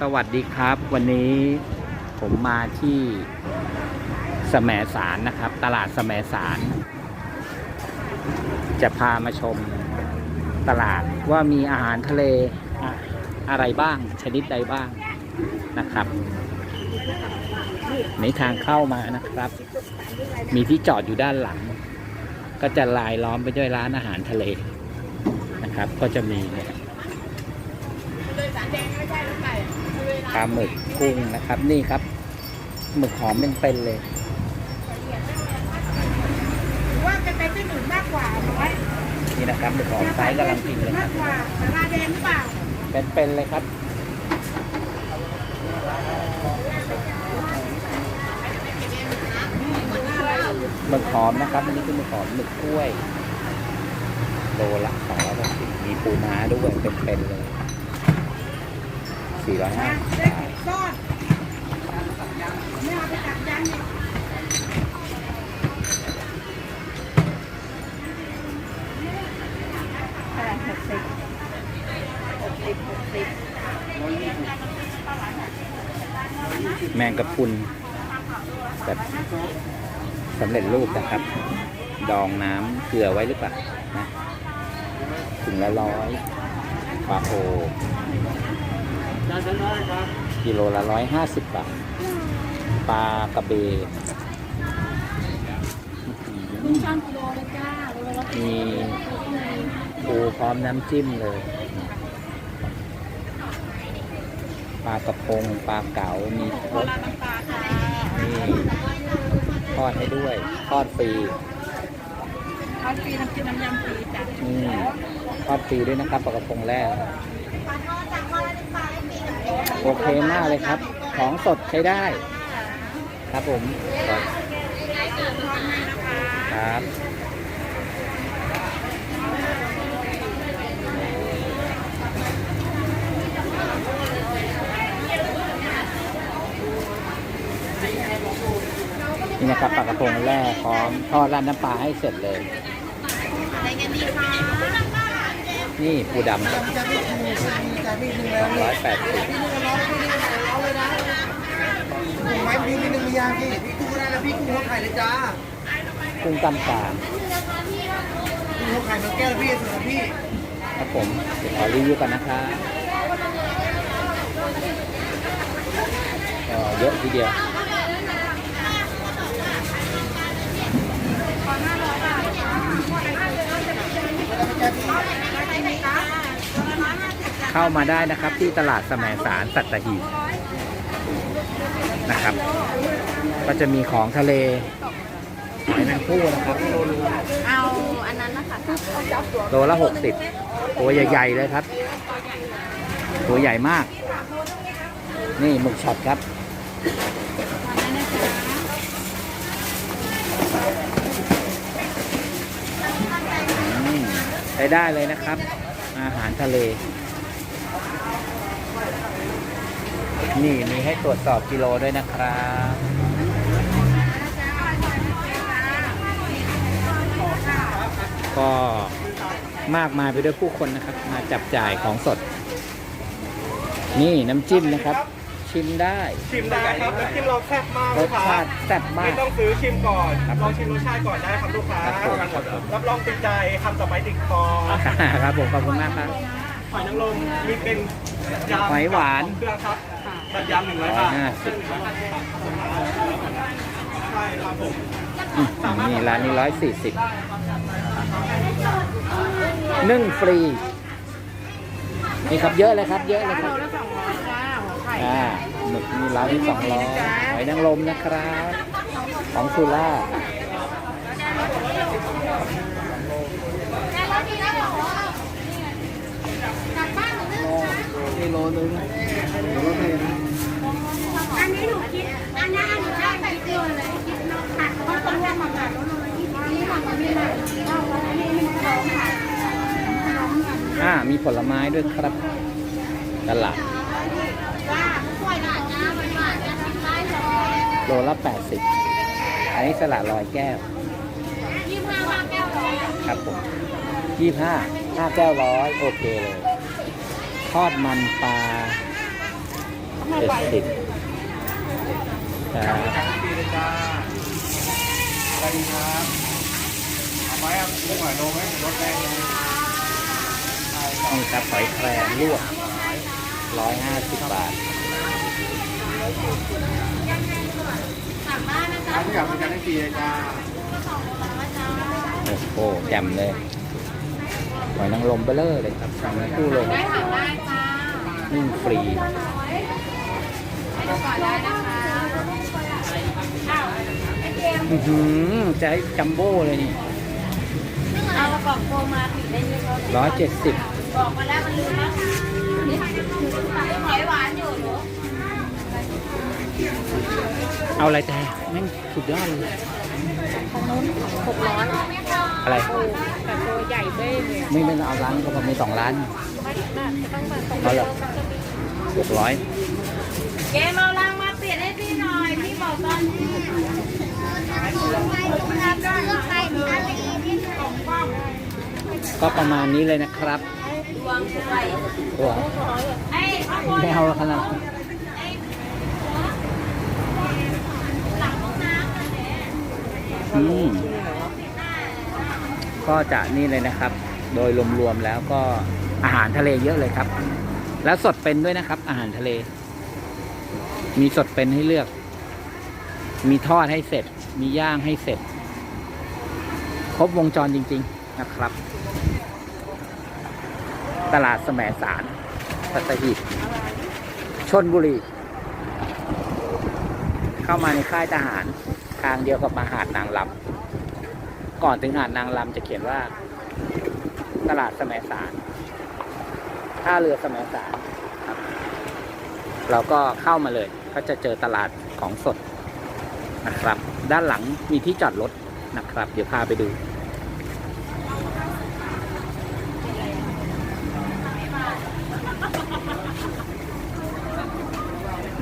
สวัสดีครับ วันนี้ผมมาที่แสมสารนะครับ ตลาดแสมสาร จะพามาชมตลาดว่ามีอาหารทะเลอะอะไรบ้างชนิดใดบ้างนะครับในทางเข้ามานะครับ มีที่จอดอยู่ด้านหลัง ก็จะลายล้อมไปด้วยร้านอาหารทะเลนะครับ ก็จะมีเนี่ย ปลาหมึกกุ้งนะครับ นี่ครับ หมึกหอมเป็นๆเลยว่าจะเป็นที่หนึ่งมากกว่าน้อยนี่นะครับหมึกหอมไซส์กำลังกินเลยคมารักบกว่าสาราแดงหรือเปล่าเป็นๆเลยครับ หมึกหอมนะครับอันนี้คือหมึกหอมหมึกกล้วย โลละสองร้อยหกสิบมีปูม้าด้วยเป็นๆเลย สี่ร้อยห้านะสิบได้อนไม่เอาไปจับยันเนี่ยแปดหกสิบหกสิบหกสิบแมงกะพรุนแบบสำเร็จรูปนะครับ ดองน้ำเกลือไว้หรือเปล่านะถึงละร้อยปลาโอ กิโลละร้อยห้าสิบบาท ปลากระเบนกุ้งช่างกิโลเลยจ้าโลละมีปูพร้อมน้ำจิ้มเลย ปลากระพง ปลาเก๋า มีครบน้ำปลาค่ะนี่ทอดให้ด้วย ทอดฟรีทอดฟรีน้ำจิ้มน้ำยำฟรีจ้ะนี่ทอดฟรีด้วยนะครับปลากระพงแรก โอเคมากเลยครับ ของสดใช้ได้ ครับผมครับนี่นะครับปลากระพงแร่พร้อมทอดราดน้ำปลาให้เสร็จเลย อะไรกันดีคะ นี่ปูดำครับสองร้อยแปดสิบไม้พี่นิดนึงมียางพี่พี่กุ้งก็ได้แล้วพี่กุ้งหัวไข่เลยจ้ากุ้งกำกามกุ้งหัวไข่มันแก้วพี่สำหรับพี่ครับผมเดี๋ยวขอรีวิวกันนะคะก็เยอะทีเดียว เข้ามาได้นะครับ ที่ตลาดแสมสารสัตหีบนะครับ ก็จะมีของทะเลหอยแมงผู้นะครับเอาอันนั้นนะคะตัวละหกสิบตัวใหญ่ ๆ เลยครับ ตัวใหญ่มาก นี่หมึกช็อตครับอืมใช้ได้เลยนะครับ อาหารทะเล นี่มีให้ตรวจสอบกิโลด้วยนะครับก็มากมายไปด้วยผู้คนนะครับ มาจับจ่ายของสด นี่น้ำจิ้มนะครับ ชิมได้ชิมได้ครับน้ำจิ้มเราแซ่บมากรลูสกค้าชาติแซ่บมาไม่ก ต้องซื้อชิมก่อนครับลองชิมรสชาติก่อนได้ครับลูกค้าครับผมครับผมรับรองติดใจคำต่อไปติดคอครับผมขอบคุณมากครับ หอยนางรมมีเป็นยำหอยหวานเครื่องครับ แบบยำหนึ่งร้อยร้อยบาทห้าสิบใช่ครับผมอืมนี่ร้านนี้ร้อยสี่สิบนึ่งฟรี นี่ครับเยอะเลยครับ เยอะเลยครับโลละสองร้อยจ้าหัวไข่อ่าหมึกมีร้านที่สองร้อยหอยนางรมนะครับ ของสุราษฎร์กิโลนึงอันนี้หนูคิด นะนี่ได้ไปเลยคิดนอกันเพราะตอนนี้มาแบบว่าที่นี่มาอันนี้มีขนมค่ะขนมค่ะอ่ามีผลไม้ด้วยครับตลาดกล้วยด่างจ้ามันหวานจะทำได้สองโลละแปดสิบอันนี้สละลอยแก้วยี่ห้าแก้วร้อยครับผมยี่ห้าห้าแก้วร้อยโอเคเลย ทอดมันปลาเจ็ดสิบ ครับดีเลยจ้าสวัสดีครับเอาไหมครับลูกหน่อยโลไหมรถแรงเลยนี่ครับหอยแครงลวกร้อยห้าสิบบาทสั่งบ้านนะร้านทุกอย่างบริการได้ฟรีเลยจ้าโอ้โหแจ่มเลยหอยนางรมเบลเลอร์เลยครับสั่งคู่ลงได้สั่งได้จ้านึ่งฟรีให้ดูก่อนได้นะคะอ้าวไอเกมอื้อหือจะให้จัมโบ้เลยนี่ เอากระป๋องโฟมมาผิดได้เยอะร้อยเจ็ดสิบบอกมาแล้วมันลืมแล้วนี่หอยหวานอยู่หนูเอาอะไรแต่แม่งสุดยอดเลยหกร้อยอะไรแต่ตัวใหญ่เบ้เลยไม่ไม่เอาร้านก็พอมีสองร้านไม่น่าจะต้องมาตรงเอาเหรอหกร้อยเกมเอาลังมาเปลี่ยนให้พี่หน่อย พี่บอกตอนนี้อะไรที่ของบ้าง ก็ประมาณนี้เลยนะครับดวงสวยโอ้โหไอ้ข้าวโพดไม่เอาขนาดนั้นหลังห้องน้ำอะเนี่ยอืมก็จะนี่เลยนะครับ โดยรวมๆแล้วก็อาหารทะเลเยอะเลยครับ แล้วสดเป็นด้วยนะครับ อาหารทะเล มีสดเป็นให้เลือก มีทอดให้เสร็จ มีย่างให้เสร็จ ครบวงจรจริง ๆ นะครับ ตลาดแสมสารสัตหีบชนบุรี เข้ามาในค่ายทหารทางเดียวกับมาหาดนางลำก่อนถึงหาดนางลำจะเขียนว่า ตลาดแสมสารท่าเรือแสมสารครับเราก็เข้ามาเลย ก็จะเจอตลาดของสดนะครับ ด้านหลังมีที่จอดรถนะครับ เดี๋ยวพาไปดู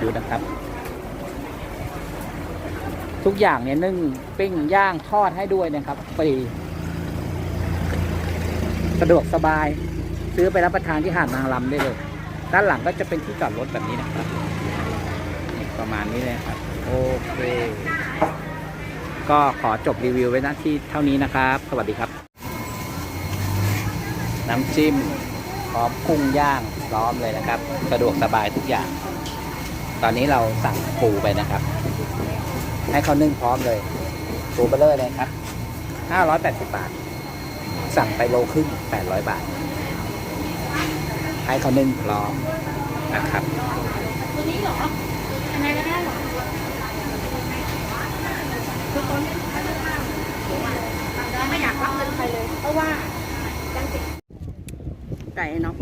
ดูนะครับ ทุกอย่างเนี่ยนึ่งปิ้งย่างทอดให้ด้วยนะครับฟรีสะดวกสบาย ซื้อไปรับประทานที่หาดนางรำได้เลย ด้านหลังก็จะเป็นที่จอดรถแบบนี้นะครับประมาณนี้เลยครับ โอเค ก็ขอจบรีวิวไว้น้าที่เท่านี้นะครับ สวัสดีครับ น้ำจิ้มพร้อมกุ้งย่างพร้อมเลยนะครับ สะดวกสบายทุกอย่าง ตอนนี้เราสั่งปูไปนะครับ ให้เขานึ่งพร้อมเลยปูเบลเลอร์เลยครับ580 บาท สั่งไปโลครึ่ง800 บาท ให้เขานึ่งพร้อมนะครับตัวนี้เหรออะไรก็ได้เหรอคือต้นไม่อยากรับเงินใครเลย เพราะว่ายังติดไก่เนาะ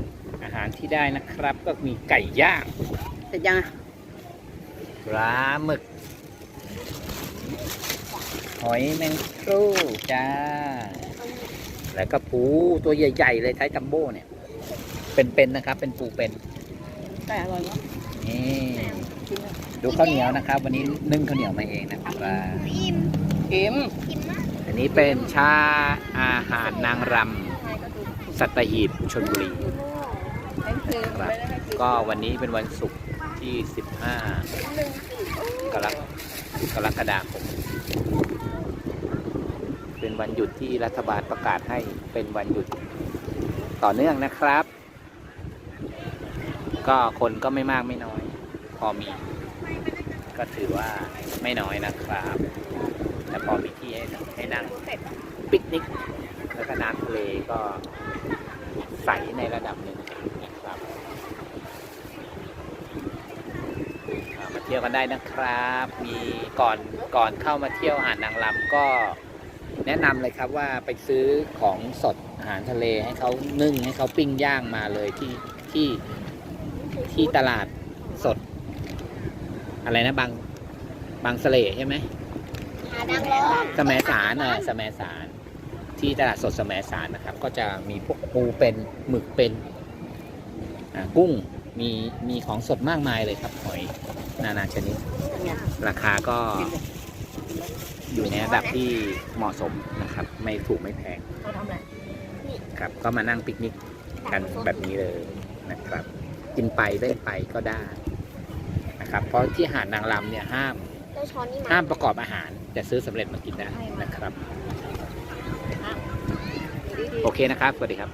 อาหารที่ได้นะครับก็มีไก่ย่างเสร็จยัง ปลาหมึก หอยแมงครูจ้า แล้วก็ปูตัวใหญ่ ๆ เลยไทยจัมโบ้เนี่ย เป็น ๆ นะครับ เป็นปูเป็นไก่อร่อยเนาะนี่ดูข้าวเหนียวนะครับ วันนี้นึ่งข้าวเหนียวมาเองนะครับอิ่มอันนี้เป็นชาอาหารนางรำสัตหีบชนบุรีครับก็วันนี้เป็นวันศุกร์ ที่ 15 กรกกรกฎาคม เป็นวันหยุดที่รัฐบาลประกาศให้เป็นวันหยุดต่อเนื่องนะครับ ก็คนก็ไม่มากไม่น้อย พอมี ก็ถือว่าไม่น้อยนะครับ แต่พอมีที่ให้ให้นั่งปิกนิกแล้วก็น้ำทะเลก็ใสในระดับหนึ่งนะครับอ่ามาเที่ยวกันได้นะครับ มีก่อนก่อนเข้ามาเที่ยวหาดนางรำก็แนะนำเลยครับว่าไปซื้อของสดอาหารทะเลให้เขานึ่งให้เขาปิ้งย่างมาเลยที่ที่ที่ตลาดสด อะไรนะบางบางสะเลใช่ไหมหาดังร้องสมสารเออสมสารที่ตลาดสดสมสารนะครับ ก็จะมีพวกปูเป็นหมึกเป็นอ่ากุ้งมีมีของสดมากมายเลยครับหอย นานาชนิด ราคาก็อยู่ในระดับที่เหมาะสมนะครับ ไม่ถูกไม่แพงเขาทำอะไรครับ ก็มานั่งปิกนิกกันแบบนี้เลยนะครับ กินไปเล่นไปก็ได้นะครับ เพราะที่หาดนางรำเนี่ยห้ามได้ช้อนนี่มาห้ามประกอบอาหาร แต่ซื้อสำเร็จมากินได้นะครับ โอเคนะครับ สวัสดีครับ